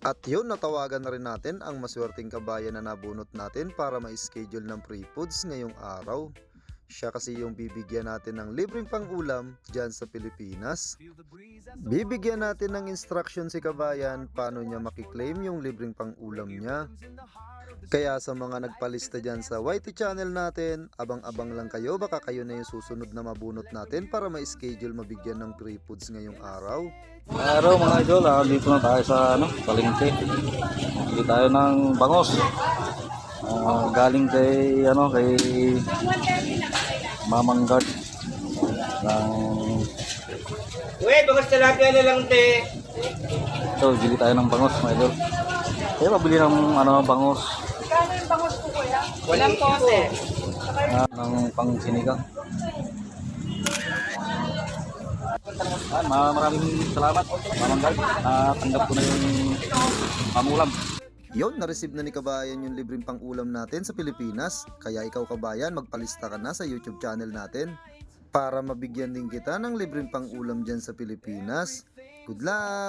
At yun, natawagan na rin natin ang maswerteng kabayan na nabunot natin para ma-schedule ng pre-foods ngayong araw. Siya kasi yung bibigyan natin ng libreng pang-ulam dyan sa Pilipinas. Bibigyan natin ng instruction si kabayan paano niya makiklaim yung libreng pang-ulam niya. Kaya sa mga nagpalista dyan sa YT channel natin, abang-abang lang kayo baka kayo na yung susunod na mabunot natin para ma-schedule mabigyan ng free foods ngayong araw. Araw mga idol, ah, dito na tayo sa ano, palengke. Bili tayo ng bangos. Ah, galing kay ano kay Mamang Guard ng Uy, bagas tilapia na lang, te. so, bili tayo ng bangos mga idol. Kaya mabili ng ano bangos Walang pote. ah, ng pang sinigang. Ah, ma- maraming salamat Mamang Guard. Ah, tanggap ko na yung pamulam. Yon, na-receive na ni Kabayan yung libreng pang-ulam natin sa Pilipinas. Kaya ikaw Kabayan, magpalista ka na sa YouTube channel natin para mabigyan din kita ng libreng pang-ulam dyan sa Pilipinas. Good luck!